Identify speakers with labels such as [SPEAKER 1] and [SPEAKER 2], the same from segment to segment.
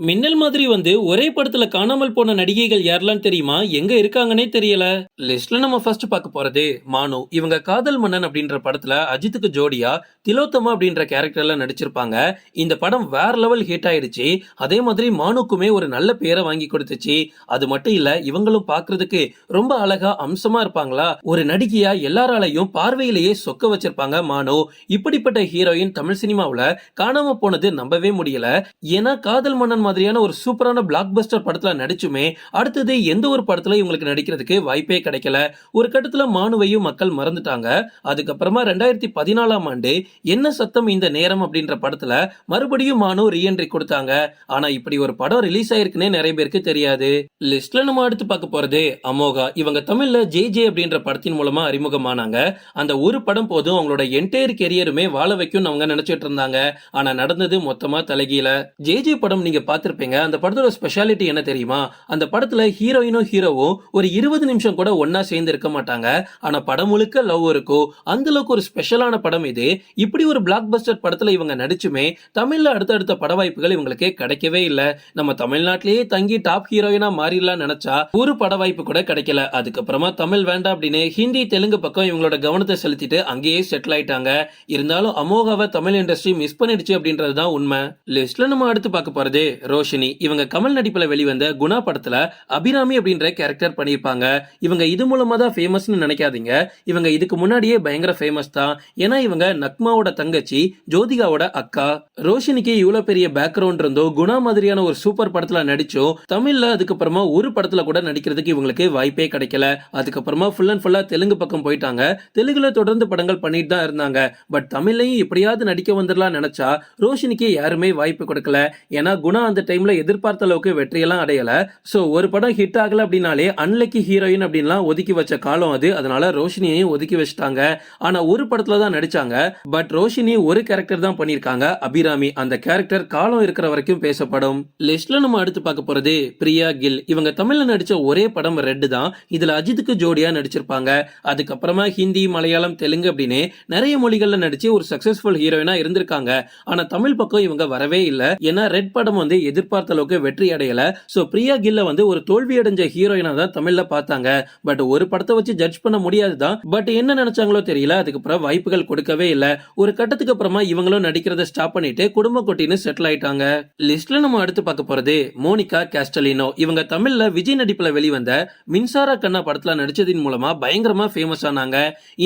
[SPEAKER 1] மின்னல் மாதிரி வந்து ஒரே படத்துல காணாமல் போன நடிகைகள் யாரெல்லாம் தெரியுமா? எங்க இருக்காங்கன்னே தெரியல. லிஸ்ட்ல நம்ம ஃபர்ஸ்ட் பார்க்க போறது மானு. இவங்க காதல் மன்னன் அப்படின்ற படத்துல அஜித்துக்கு ஜோடியா திலோத்தமா அப்படின்ற கேரக்டர்ல நடிச்சிருப்பாங்க. இந்த படம் வேற லெவல் ஹிட் ஆயிடுச்சு. அதே மாதிரி மானுக்குமே ஒரு நல்ல பேரை வாங்கி கொடுத்துச்சு. அது மட்டும் இல்ல இவங்களும் பாக்குறதுக்கு ரொம்ப அழகா அம்சமா இருப்பாங்களா? ஒரு நடிகையா எல்லாராலையும் பார்வையிலேயே சொக்க வச்சிருப்பாங்க மானு. இப்படிப்பட்ட ஹீரோயின் தமிழ் சினிமாவில காணாம போனது நம்பவே முடியல. ஏன்னா காதல் மன்னன் மாதிரியான ஒரு சூப்பரான பிளாக் பஸ்டர் படத்துல நடிச்சுமே அடுத்தது எந்த ஒரு படத்துல இவங்களுக்கு நடிக்கிறதுக்கு வாய்ப்பே கிடைக்கல. ஒரு கட்டத்துல மானுவையும் மக்கள் மறந்துட்டாங்க. அதுக்கப்புறமா ரெண்டாயிரத்தி பதினாலாம் ஆண்டு என்ன சத்தம் இந்த நேரம் அப்படின்ற படத்துல மறுபடியும் மானு ரீஎன்ட்ரி கொடுத்தாங்க. ஆனா இப்படி ஒரு படம் ரிலீஸ் ஆயிருக்குன்னே நிறைய பேருக்கு தெரியாது. லிஸ்ட்ல நம்ம அடுத்து பார்க்க போறது அமோகா. இவங்க தமிழ்ல ஜே ஜே அப்படின்ற படத்தின் மூலமா அறிமுகமானாங்க. அந்த ஒரு படம் போதும் அவங்களோட என்டையர் கெரியருமே வாழ வைக்கும் அவங்க நினைச்சிட்டு இருந்தாங்க. ஆனா நடந்தது மொத்தமா தலைகீழ. ஜே ஜே படம் நீங்க பார்த்துருப்பீங்க. அந்த படத்தோட ஸ்பெஷாலிட்டி என்ன தெரியுமா? அந்த படத்தில் ஹீரோயினும் ஹீரோவும் ஒரு இருபது நிமிஷம் கூட ஒன்னா சேர்ந்து இருக்க மாட்டாங்க. ஆனால் படம் முழுக்க லவ் இருக்கும். அந்த அளவுக்கு ஒரு ஸ்பெஷலான படம் இது. இப்படி ஒரு பிளாக் பஸ்டர் படத்தில் இவங்க நடிச்சுமே தமிழில் அடுத்தடுத்த பட வாய்ப்புகள் இவங்களுக்கு கிடைக்கவே இல்லை. நம்ம தமிழ்நாட்டிலேயே தங்கி டாப் ஹீரோயினா மாறிடலாம் நினைச்சா ஒரு பட வாய்ப்பு கூட கிடைக்கல. அதுக்கப்புறமா தமிழ் வேண்டாம் அப்படின்னு ஹிந்தி தெலுங்கு பக்கம் இவங்களோட கவனத்தை செலுத்திட்டு அங்கேயே செட்டில் ஆயிட்டாங்க. இருந்தாலும் அமோகாவை தமிழ் இண்டஸ்ட்ரி மிஸ் பண்ணிடுச்சு அப்படின்றது தான் உண்மை லிஸ்ட்ல நம்ம அடுத்து பார்க்க போறது ரோஷினி. இவங்க கமல் நடிப்புல வெளிவந்த குணா படத்துல அபிராமி அப்படின்ற கேரக்டர் பண்ணியிருப்பாங்க. இவங்க இது மூலமா தான் ஃபேமஸ்னு நினைக்காதீங்க. இவங்க இதுக்கு முன்னாடியே பயங்கர ஃபேமஸ் தான். ஏன்னா இவங்க நக்மாவோட தங்கச்சி ஜோதிகாவோட அக்கா. ரோஷினிக்கு இவ்வளோ பெரிய பேக்ரவுண்ட் இருந்தோ குணா மாதிரியான ஒரு சூப்பர் படத்துல நடிச்சோ தமிழ்ல அதுக்கப்புறமா ஒரு படத்துல கூட நடிக்கிறதுக்கு இவங்களுக்கு வாய்ப்பே கிடைக்கல. அதுக்கப்புறமா ஃபுல் அண்ட் ஃபுல்லாக தெலுங்கு பக்கம் போயிட்டாங்க. தெலுங்குல தொடர்ந்து படங்கள் பண்ணிட்டு தான் இருந்தாங்க. பட் தமிழ்லையும் எப்படியாவது நடிக்க வந்துடலாம் நினைச்சா ரோஷினிக்கு யாருமே வாய்ப்பு கொடுக்கல. ஏன்னா குணா அந்த டைம்ல எதிர்பார்த்த அளவுக்கு வெற்றியெல்லாம் அடையல. ஸோ ஒரு படம் ஹிட் ஆகல அப்படின்னாலே அன்லக்கி ஹீரோயின் அப்படின்லாம் ஒதுக்கி வச்ச காலம் அது. அதனால ரோஷினியையும் ஒதுக்கி வச்சுட்டாங்க. ஆனா ஒரு படத்துல தான் நடிச்சாங்க. பட் ரோஷினி ஒரு கேரக்டர் தான் பண்ணியிருக்காங்க. அபிராமி அந்த கேரக்டர் காலம் இருக்கிற வரைக்கும் பேசப்படும். லிஸ்ட்ல நம்ம அடுத்து பார்க்க போறது பிரியா கில். இவங்க தமிழ்ல நடிச்ச ஒரே படம் ரெட் தான். இதுல அஜித்துக்கு ஜோடியா நடிச்சிருப்பாங்க. அதுக்கப்புறமா ஹிந்தி மலையாளம் தெலுங்கு அப்படின்னு நிறைய மொழிகள்ல நடிச்சு ஒரு சக்சஸ்ஃபுல் ஹீரோயினா இருந்திருக்காங்க. ஆனா தமிழ் பக்கம் இவங்க வரவே இல்லை. ஏன்னா ரெட் படம் வந்து எதிர்பார்த்த அளவுக்கு வெற்றி அடையல. ஸோ பிரியா கில்ல வந்து ஒரு தோல்வி அடைஞ்ச ஹீரோயினா தான் தமிழ்ல பார்த்தாங்க. பட் ஒரு படத்தை வச்சு ஜட்ஜ் பண்ண முடியாது தான். பட் என்ன நினைச்சாங்களோ தெரியல. அதுக்கப்புறம் வாய்ப்புகள் கொடுக்கவே இல்ல. ஒரு கட்டத்துக்கு அப்புறமா இவங்களும் நடிக்கிறத ஸ்டாப் பண்ணிட்டு குடும்ப கொட்டின்னு செட்டில் ஆயிட்டாங்க. லிஸ்ட்ல நம்ம அடுத்து பார்க்க போறது மோனிகா கேஸ்டலினோ இவங்க தமிழ்ல விஜய் நடிப்புல வெளிவந்த மின்சார கண்ணா படத்துல நடிச்சதின் மூலமா பயங்கரமா ஃபேமஸ் ஆனாங்க.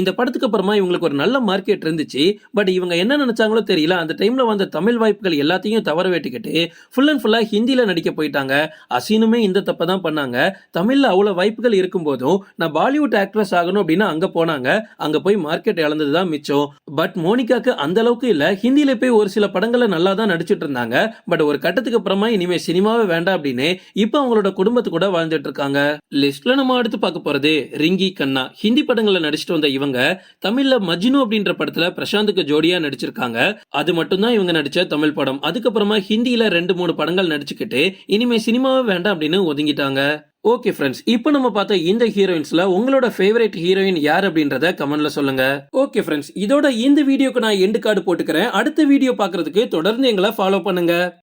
[SPEAKER 1] இந்த படத்துக்கு அப்புறமா இவங்களுக்கு ஒரு நல்ல மார்க்கெட் இருந்துச்சு. பட் இவங்க என்ன நினைச்சாங்களோ தெரியல. அந்த டைம்ல வந்த தமிழ் வாய்ப்புகள் எல்லாத்தையும் தவற வெட்டிக்கிட்டு ஃபுல் அண்ட் ஃபுல்லாக ஹிந்தியில் நடிக்க போயிட்டாங்க. அசீனுமே இந்த தப்பை தான் பண்ணாங்க. தமிழ்ல அவ்வளவு வாய்ப்புகள் இருக்கும் போதும் நான் பாலிவுட் ஆக்ட்ரஸ் ஆகணும் அப்படின்னு அங்க போனாங்க. அங்க போய் மார்க்கெட் இழந்தது தான் மிச்சம். பட் மோனிகாக்கு அந்த அளவுக்கு இல்ல. ஹிந்தியில் போய் ஒரு சில படங்களை நல்லா தான் நடிச்சிட்டு இருந்தாங்க. பட் ஒரு கட்டத்துக்கு அப்புறமா இனிமே சினிமாவே வேண்டாம் அப்படின்னு இப்போ அவங்களோட குடும்பத்து கூட வாழ்ந்துட்டு இருக்காங்க. லிஸ்ட்ல நம்ம அடுத்து பார்க்க போறது ரிங்கி கண்ணா. ஹிந்தி படங்களை நடிச்சிட்டு வந்த இவங்க தமிழ்ல மஜ்னு அப்படின்ற படத்துல பிரசாந்துக்கு ஜோடியா நடிச்சிருக்காங்க. அது மட்டும்தான் இவங்க நடிச்ச தமிழ் படம். அதுக்கப்புறமா ஹிந்தியில ரெண்டு மூணு படங்கள் நடிச்சுக்கிட்டு இனிமே சினிமாவே வேண்டாம் அப்படின்னு ஒதுங்கிட்டாங்க. ஓகே ஃப்ரெண்ட்ஸ் இப்போ நம்ம பார்த்த இந்த ஹீரோயின்ஸ்ல உங்களோட ஃபேவரட் ஹீரோயின் யார் அப்படின்றத கமெண்ட்ல சொல்லுங்க. ஓகே ஃப்ரெண்ட்ஸ் இதோட இந்த வீடியோக்கு நான் எண்டு கார்டு போட்டுக்கிறேன். அடுத்த வீடியோ பாக்குறதுக்கு தொடர்ந்து எங்களை ஃபாலோ பண்ணுங்க.